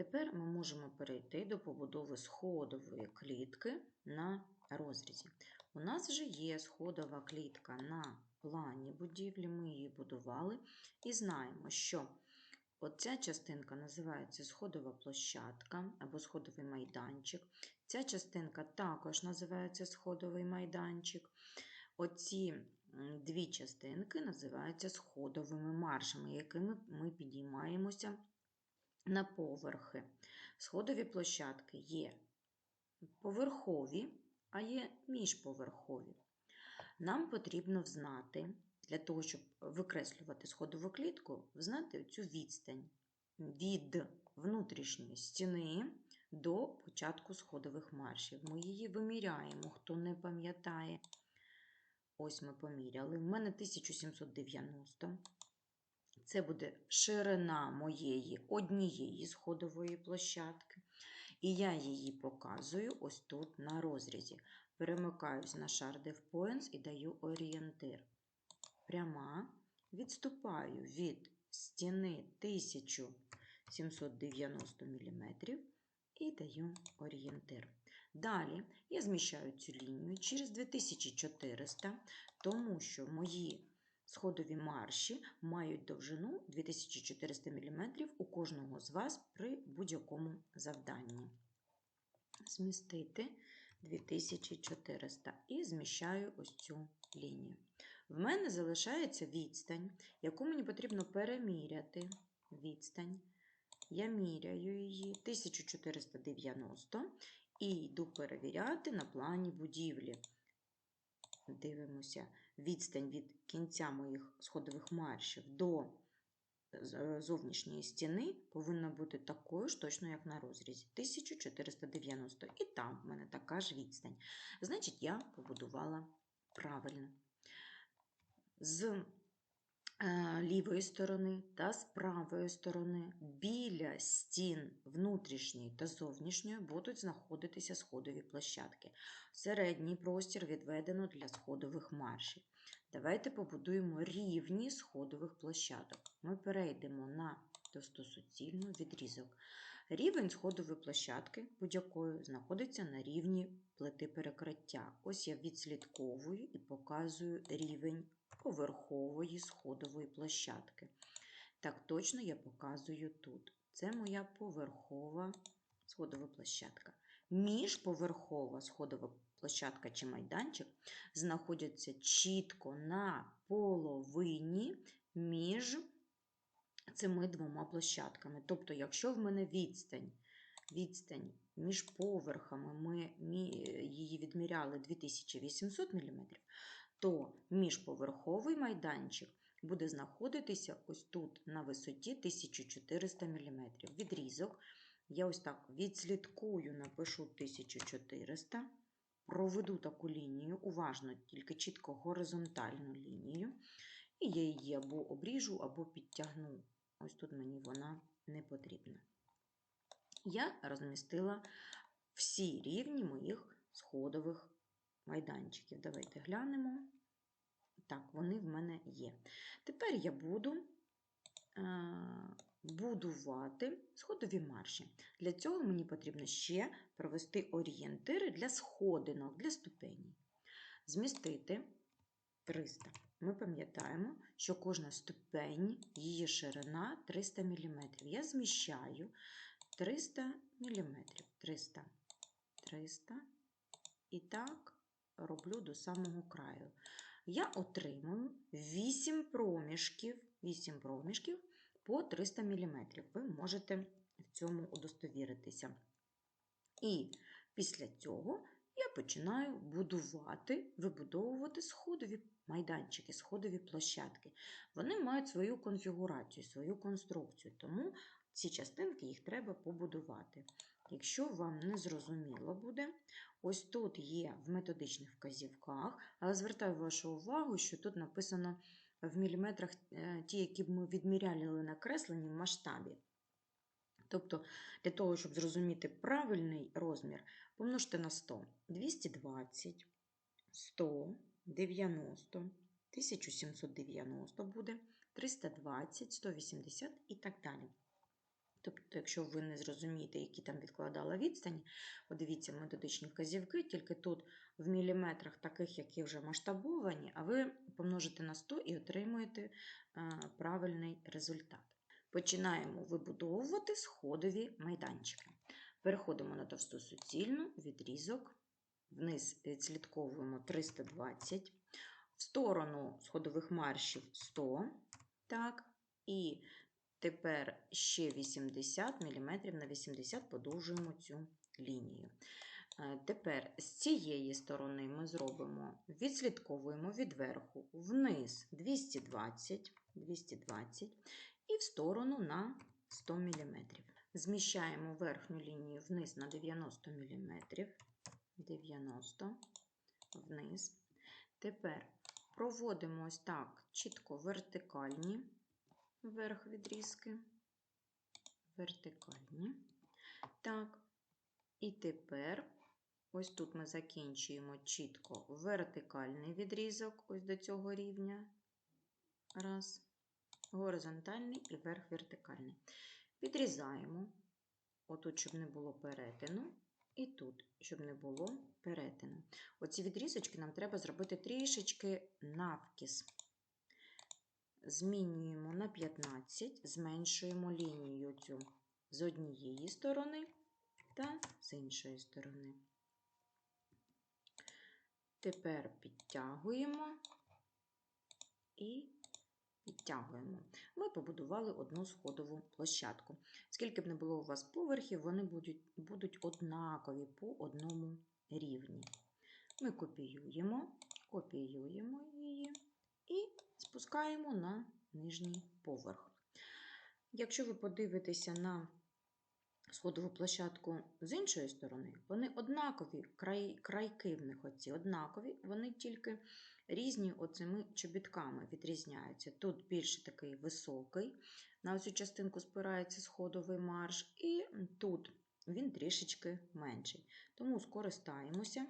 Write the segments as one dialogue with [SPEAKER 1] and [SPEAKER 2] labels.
[SPEAKER 1] Тепер ми можемо перейти до побудови сходової клітки на розрізі. У нас вже є сходова клітка на плані будівлі, ми її будували і знаємо, що оця частинка називається сходова площадка або сходовий майданчик. Ця частинка також називається сходовий майданчик. Оці дві частинки називаються сходовими маршами, якими ми підіймаємося на поверхи. Сходові площадки є поверхові, а є міжповерхові. Нам потрібно взнати, для того, щоб викреслювати сходову клітку, взнати цю відстань від внутрішньої стіни до початку сходових маршів. Ми її виміряємо, хто не пам'ятає. Ось ми поміряли. В мене 1790. Це буде ширина моєї однієї сходової площадки. І я її показую ось тут на розрізі. Перемикаюсь на шар Points і даю орієнтир. Пряма. Відступаю від стіни 1790 мм і даю орієнтир. Далі я зміщаю цю лінію через 2400, тому що мої сходові марші мають довжину 2400 мм у кожного з вас при будь-якому завданні. Змістити 2400 і зміщаю ось цю лінію. В мене залишається відстань, яку мені потрібно переміряти. Відстань. Я міряю її 1490 і йду перевіряти на плані будівлі. Дивимося, відстань від кінця моїх сходових маршів до зовнішньої стіни повинна бути такою ж точно, як на розрізі. 1490. І там в мене така ж відстань. Значить, я побудувала правильно. З е, лівої сторони та з правої сторони біля стін внутрішньої та зовнішньої будуть знаходитися сходові площадки. Середній простір відведено для сходових маршів. Давайте побудуємо рівні сходових площадок. Ми перейдемо на товстосуцільну відрізок. Рівень сходової площадки будь-якої знаходиться на рівні плити перекриття. Ось я відслідковую і показую рівень поверхової сходової площадки. Так точно я показую тут. Це моя поверхова сходова площадка. Міжповерхова сходова площадка чи майданчик знаходяться чітко на половині між цими двома площадками. Тобто, якщо в мене відстань, відстань між поверхами ми її відміряли 2800 мм, то міжповерховий майданчик буде знаходитися ось тут на висоті 1400 мм. Відрізок я ось так відслідкую, напишу 1400, проведу таку лінію, уважно, тільки чітко горизонтальну лінію, і я її або обріжу, або підтягну. Ось тут мені вона не потрібна. Я розмістила всі рівні моїх сходових майданчиків. Давайте глянемо. Так, вони в мене є. Тепер я буду будувати сходові марші. Для цього мені потрібно ще провести орієнтири для сходинок, для ступеней. Змістити 300. Ми пам'ятаємо, що кожна ступень, її ширина 300 мм. Я зміщаю 300 мм. 300, 300 і так роблю до самого краю. Я отримую 8 проміжків, 8 проміжків по 300 мм. Ви можете в цьому удостовіритися. І після цього я починаю будувати, вибудовувати сходові майданчики, сходові площадки. Вони мають свою конфігурацію, свою конструкцію, тому ці частинки їх треба побудувати. Якщо вам не зрозуміло буде, ось тут є в методичних вказівках, але звертаю вашу увагу, що тут написано в міліметрах е, ті, які б ми відміряли накреслені в масштабі. Тобто, для того, щоб зрозуміти правильний розмір, помножте на 100. 220, 100, 90, 1790 буде, 320, 180 і так далі. Тобто, якщо ви не зрозумієте, які там відкладала відстані, подивіться методичні вказівки, тільки тут в міліметрах, таких, які вже масштабовані, а ви помножите на 100 і отримуєте е, правильний результат. Починаємо вибудовувати сходові майданчики. Переходимо на товсту суцільну, відрізок, вниз відслідковуємо 320, в сторону сходових маршів 100, так, і тепер ще 80 мм на 80 подовжуємо цю лінію. Е, Тепер з цієї сторони ми зробимо, відслідковуємо відверху вниз 220, 220 і в сторону на 100 мм. Зміщаємо верхню лінію вниз на 90 мм. 90 вниз. Тепер проводимо ось так чітко вертикальні вверх відрізки. Вертикальні. Так. І тепер ось тут ми закінчуємо чітко вертикальний відрізок, ось до цього рівня. Раз. Горизонтальний і верх вертикальний. Підрізаємо, отут, щоб не було перетину, і тут, щоб не було перетину. Оці відрізочки нам треба зробити трішечки навкіс. Змінюємо на 15, зменшуємо лінію цю з однієї сторони та з іншої сторони. Тепер підтягуємо і підтягуємо. Ми побудували одну сходову площадку. Скільки б не було у вас поверхів, вони будуть, будуть однакові по одному рівні. Ми копіюємо, копіюємо її і спускаємо на нижній поверх. Якщо ви подивитеся на сходову площадку з іншої сторони, вони однакові, край, крайки в них оці однакові, вони тільки різні оцими чобітками відрізняються. Тут більш такий високий, на цю частинку спирається сходовий марш, і тут він трішечки менший. Тому скористаємося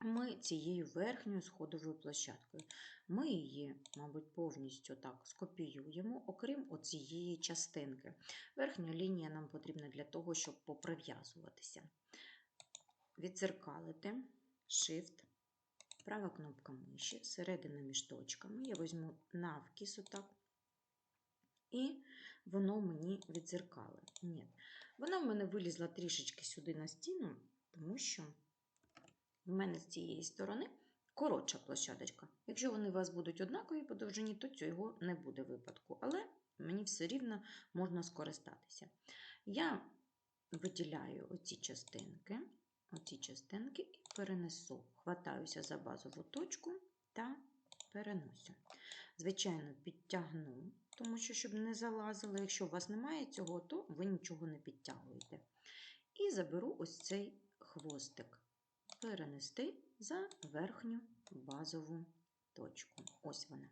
[SPEAKER 1] ми цією верхньою сходовою площадкою. Ми її, мабуть, повністю так скопіюємо, окрім оцієї частинки. Верхня лінія нам потрібна для того, щоб поприв'язуватися. Відзеркалити, Shift, права кнопка миші, середина між точками. Я візьму навкіс отак. І воно мені відзеркалить. Ні, вона в мене вилізла трішечки сюди на стіну, тому що в мене з цієї сторони коротша площадочка. Якщо вони у вас будуть однакові по довжині, то цього не буде випадку. Але мені все рівно можна скористатися. Я виділяю оці частинки, оці частинки і перенесу. Хватаюся за базову точку та переносю. Звичайно, підтягну, тому що, щоб не залазило. Якщо у вас немає цього, то ви нічого не підтягуєте. І заберу ось цей хвостик перенести за верхню базову точку. Ось вона.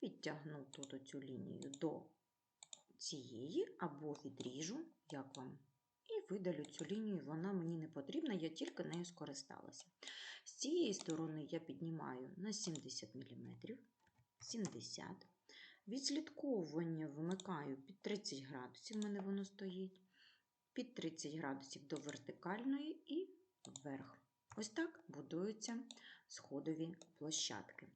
[SPEAKER 1] Підтягну тут оцю лінію до цієї, або відріжу, як вам. І видалю цю лінію, вона мені не потрібна, я тільки нею скористалася. З цієї сторони я піднімаю на 70 мм, 70 Відслідковування вмикаю під 30 градусів, в мене воно стоїть, під 30 градусів до вертикальної і вверх. Ось так будуються сходові площадки.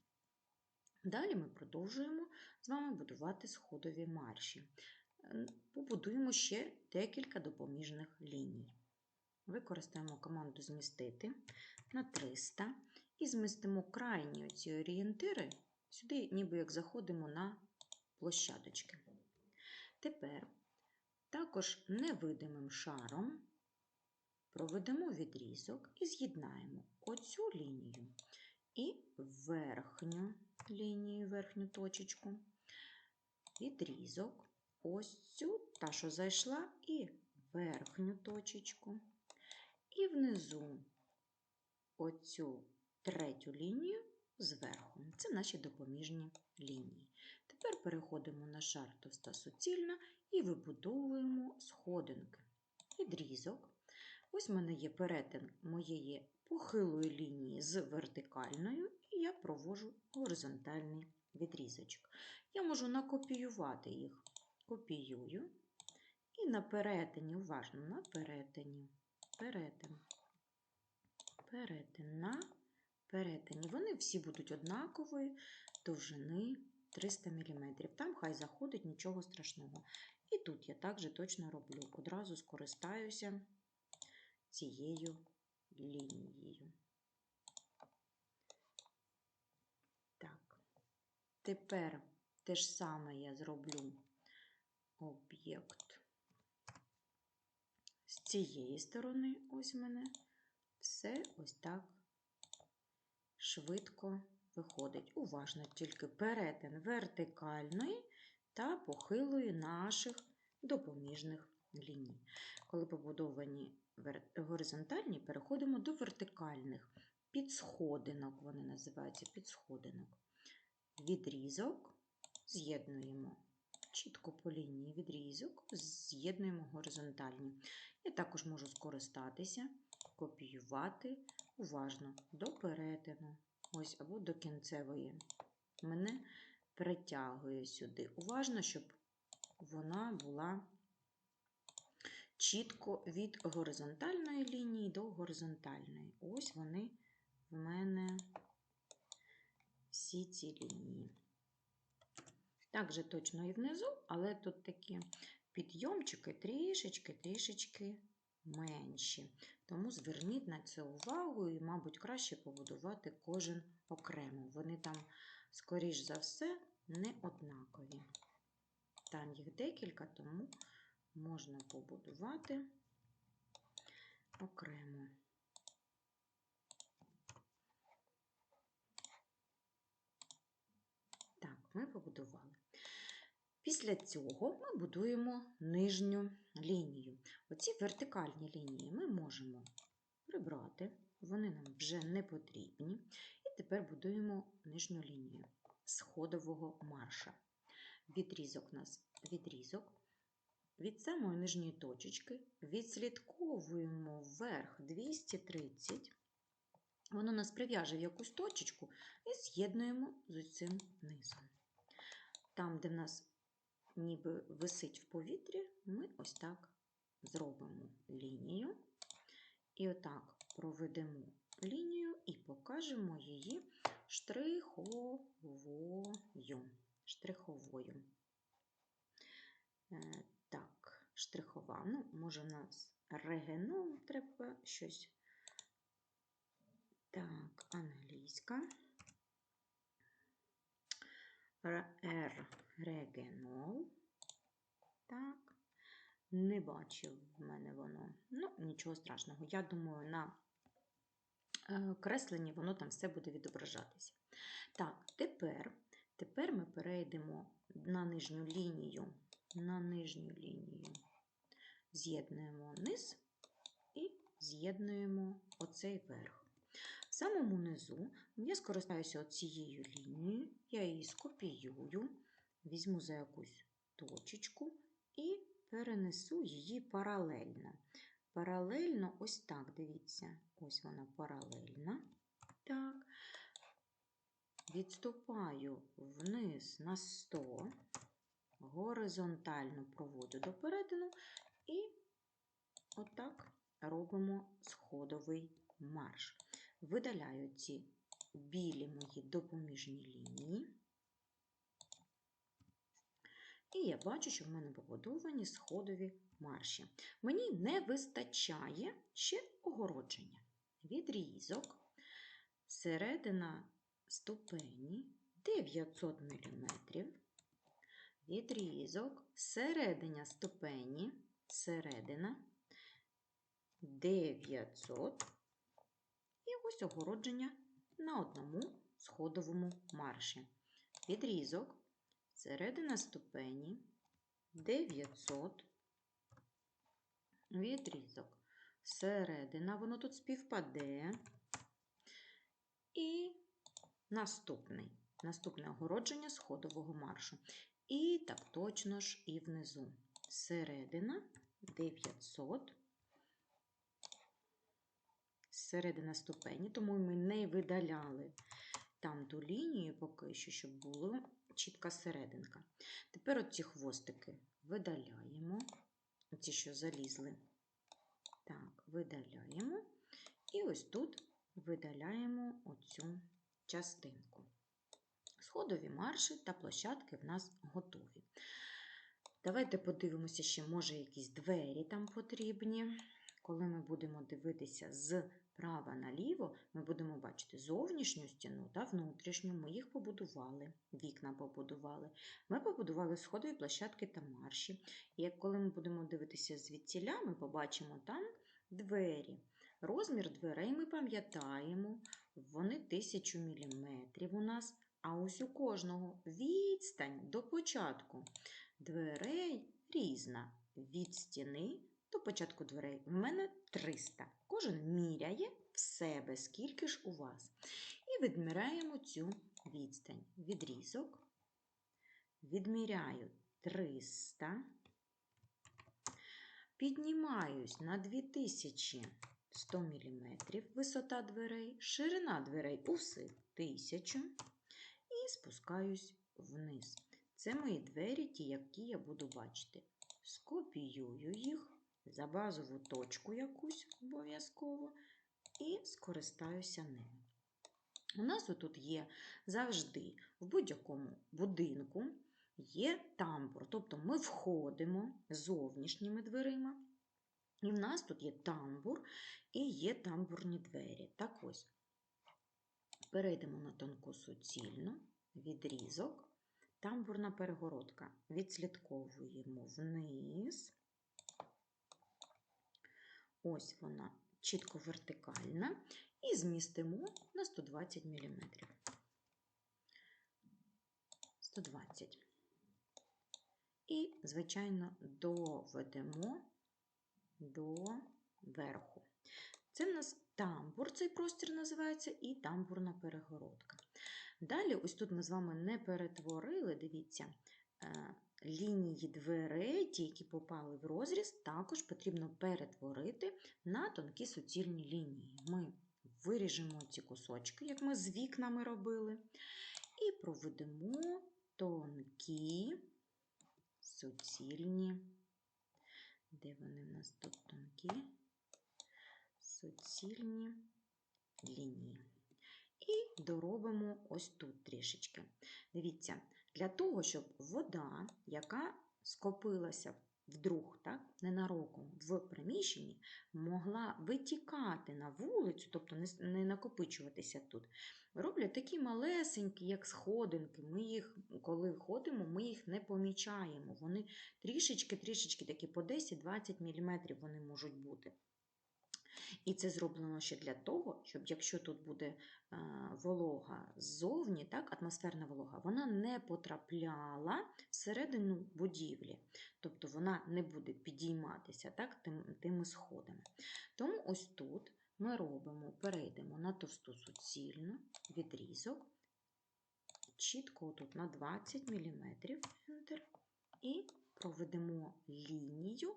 [SPEAKER 1] Далі ми продовжуємо з вами будувати сходові марші. Побудуємо ще декілька допоміжних ліній. Використаємо команду Змістити на 300 і змістимо крайні ці орієнтири сюди, ніби як заходимо на площадочки. Тепер також невидимим шаром проведемо відрізок і з'єднаємо оцю лінію і верхню лінію, верхню точечку, відрізок, ось цю, та, що зайшла, і верхню точечку, і внизу оцю третю лінію зверху. Це наші допоміжні лінії. Тепер переходимо на шар товста суцільна і вибудовуємо сходинки. Відрізок. Ось в мене є перетин моєї похилої лінії з вертикальною, і я провожу горизонтальний відрізочок. Я можу накопіювати їх. Копіюю І на перетині, уважно, на перетині, перетин, перетин, на перетині. Вони всі будуть однакової довжини 300 мм. Там хай заходить нічого страшного. І тут я також точно роблю. Одразу скористаюся цією лінією. Так, тепер те ж саме я зроблю об'єкт з цієї сторони, ось мене все ось так швидко виходить. Уважно тільки перетин вертикальної та похилої наших допоміжних ліній. Коли побудовані горизонтальні, переходимо до вертикальних підсходинок, вони називаються підсходинок. Відрізок з'єднуємо чітко по лінії відрізок, з'єднуємо горизонтальні. Я також можу скористатися, копіювати уважно до перетину, ось або до кінцевої. Мене притягує сюди. Уважно, щоб вона була чітко від горизонтальної лінії до горизонтальної. Ось вони в мене всі ці лінії. Так же точно і внизу, але тут такі підйомчики трішечки, трішечки менші. Тому зверніть на це увагу і, мабуть, краще побудувати кожен окремо. Вони там, скоріш за все, не однакові. Там їх декілька, тому можна побудувати окремо. Так, ми побудували. Після цього ми будуємо нижню лінію. Оці вертикальні лінії ми можемо прибрати, вони нам вже не потрібні. І тепер будуємо нижню лінію сходового марша. Відрізок у нас відрізок. Від самої нижньої точечки відслідковуємо вверх 230. Воно нас прив'яже в якусь точечку і з'єднуємо з цим низом. Там, де в нас ніби висить в повітрі, ми ось так зробимо лінію. І отак проведемо лінію і покажемо її штриховою. Штриховою. Е, Так, штрихова. Ну, може, в нас регеном треба щось. Так, англійська. R регенол. Так. Не бачив в мене воно. Ну, нічого страшного. Я думаю, на е, кресленні воно там все буде відображатися. Так, тепер, тепер ми перейдемо на нижню лінію. На нижню лінію. З'єднуємо низ і з'єднуємо оцей верх. В самому низу я скористаюся цією лінією, я її скопіюю, візьму за якусь точечку і перенесу її паралельно. Паралельно, ось так, дивіться, ось вона паралельна. Так. Відступаю вниз на 100, горизонтально проводжу до перетину і отак робимо сходовий марш. Видаляю ці білі мої допоміжні лінії. І я бачу, що в мене побудовані сходові марші. Мені не вистачає ще огородження. Відрізок, середина ступені 900 мм. Відрізок, середина ступені, середина 900 і ось огородження на одному сходовому марші. Відрізок, середина ступені 900, відрізок, середина, воно тут співпаде. І наступний, наступне огородження сходового маршу. І так точно ж і внизу. Середина 900 середина ступені, тому ми не видаляли там ту лінію поки що, щоб була чітка серединка. Тепер оці хвостики видаляємо. ці, що залізли. Так, видаляємо. І ось тут видаляємо оцю частинку. Сходові марші та площадки в нас готові. Давайте подивимося, ще, може, якісь двері там потрібні. Коли ми будемо дивитися з права наліво, ми будемо бачити зовнішню стіну та внутрішню. Ми їх побудували, вікна побудували. Ми побудували сходові площадки та марші. І коли ми будемо дивитися звідтіля, ми побачимо там двері. Розмір дверей ми пам'ятаємо, вони 1000 мм у нас, а ось у кожного відстань до початку дверей різна. Від стіни до початку дверей в мене 300. Кожен міряє в себе, скільки ж у вас. І відміряємо цю відстань. Відрізок. Відміряю 300. Піднімаюсь на 2100 мм висота дверей, ширина дверей усіх 1000 і спускаюсь вниз. Це мої двері, ті, які я буду бачити. Скопіюю їх за базову точку якусь обов'язково і скористаюся ними. У нас отут є завжди в будь-якому будинку є тамбур, тобто ми входимо зовнішніми дверима, і в нас тут є тамбур і є тамбурні двері. Так ось, перейдемо на тонку суцільну, відрізок, тамбурна перегородка. Відслідковуємо вниз. Ось вона чітко вертикальна, і змістимо на 120 мм. 120. І, звичайно, доведемо до верху. Це в нас тамбур, цей простір називається, і тамбурна перегородка. Далі, ось тут ми з вами не перетворили, дивіться, е, лінії дверей, ті, які попали в розріз, також потрібно перетворити на тонкі суцільні лінії. Ми виріжемо ці кусочки, як ми з вікнами робили, і проведемо тонкі суцільні. Де вони в нас тут тонкі? Суцільні лінії. І доробимо ось тут трішечки. Дивіться, для того, щоб вода, яка скопилася вдруг, так, ненароком в приміщенні, могла витікати на вулицю, тобто не накопичуватися тут, роблять такі малесенькі, як сходинки. Ми їх, коли ходимо, ми їх не помічаємо. Вони трішечки-трішечки такі по 10-20 мм вони можуть бути. І це зроблено ще для того, щоб якщо тут буде е, волога ззовні, так, атмосферна волога, вона не потрапляла всередину будівлі, тобто вона не буде підійматися так, тим, тими сходами. Тому ось тут ми робимо, перейдемо на товсту суцільну відрізок, чітко тут на 20 мм і проведемо лінію.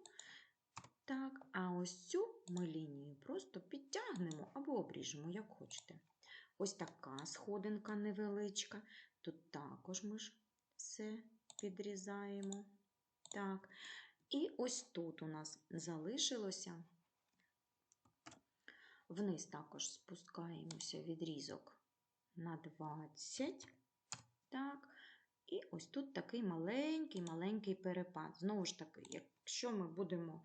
[SPEAKER 1] Так, а ось цю ми лінію просто підтягнемо або обріжемо, як хочете. Ось така сходинка невеличка. Тут також ми ж все підрізаємо. Так. І ось тут у нас залишилося. Вниз також спускаємося відрізок на 20. Так. І ось тут такий маленький-маленький перепад. Знову ж таки, якщо ми будемо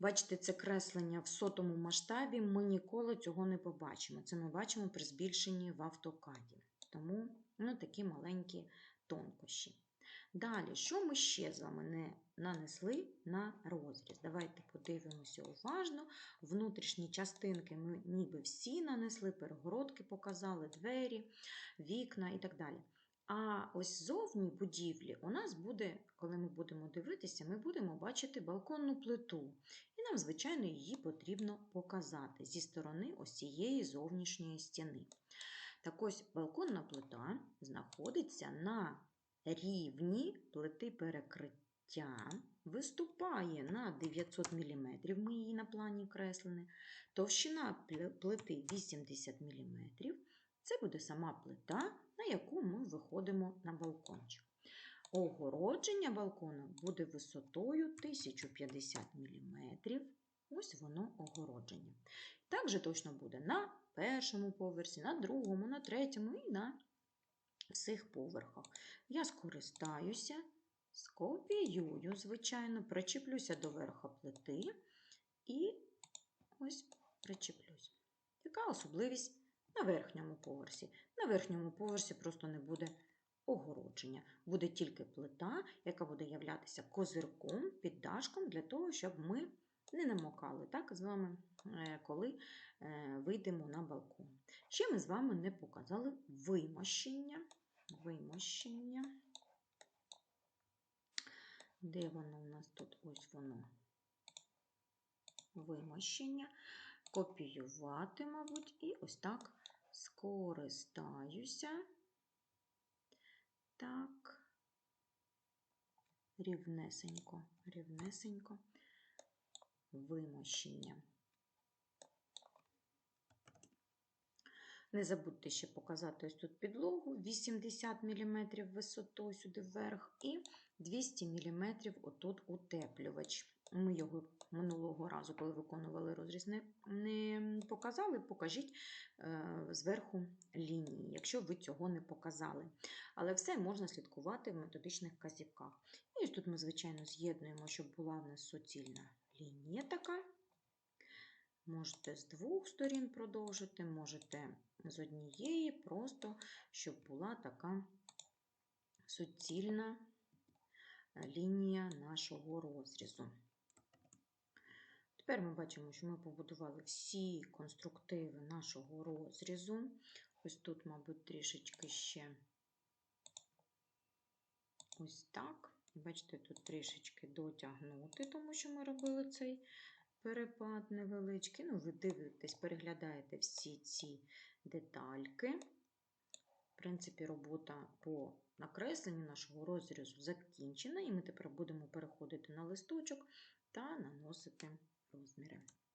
[SPEAKER 1] Бачите, це креслення в сотому масштабі, ми ніколи цього не побачимо. Це ми бачимо при збільшенні в автокаді. Тому ну, такі маленькі тонкощі. Далі, що ми ще з вами не нанесли на розріз? Давайте подивимося уважно. Внутрішні частинки ми ніби всі нанесли, перегородки показали, двері, вікна і так далі. А ось зовні будівлі у нас буде, коли ми будемо дивитися, ми будемо бачити балконну плиту. І нам, звичайно, її потрібно показати зі сторони ось цієї зовнішньої стіни. Так ось балконна плита знаходиться на рівні плити перекриття, виступає на 900 мм, ми її на плані креслені, товщина плити 80 мм. Це буде сама плита, на яку ми виходимо на балкончик. огородження балкона буде висотою 1050 мм. Ось воно огородження. Так же точно буде на першому поверсі, на другому, на третьому і на всіх поверхах. Я скористаюся, скопіюю, звичайно, причеплюся до верха плити і ось причеплюсь. Яка особливість на верхньому поверсі? На верхньому поверсі просто не буде огородження. Буде тільки плита, яка буде являтися козирком, піддашком для того, щоб ми не намокали так, з вами, е, коли е, вийдемо на балкон. Ще ми з вами не показали вимощення. Вимощення. Де воно у нас тут? Ось воно. Вимощення. Копіювати, мабуть, і ось так скористаюся. Так, рівнесенько, рівнесенько вимощення. Не забудьте ще показати ось тут підлогу 80 мм висотою сюди вверх і 200 мм отут утеплювач. Ми його минулого разу, коли виконували розріз, не, не показали, покажіть е, зверху лінії, якщо ви цього не показали. Але все можна слідкувати в методичних вказівках. І ось тут ми, звичайно, з'єднуємо, щоб була в нас суцільна лінія така. Можете з двох сторін продовжити, можете з однієї, просто щоб була така суцільна лінія нашого розрізу. Тепер ми бачимо, що ми побудували всі конструктиви нашого розрізу. Ось тут, мабуть, трішечки ще ось так. Бачите, тут трішечки дотягнути, тому що ми робили цей перепад невеличкий. Ну, ви дивитесь, переглядаєте всі ці детальки. В принципі, робота по накресленню нашого розрізу закінчена, і ми тепер будемо переходити на листочок та наносити rozmerach.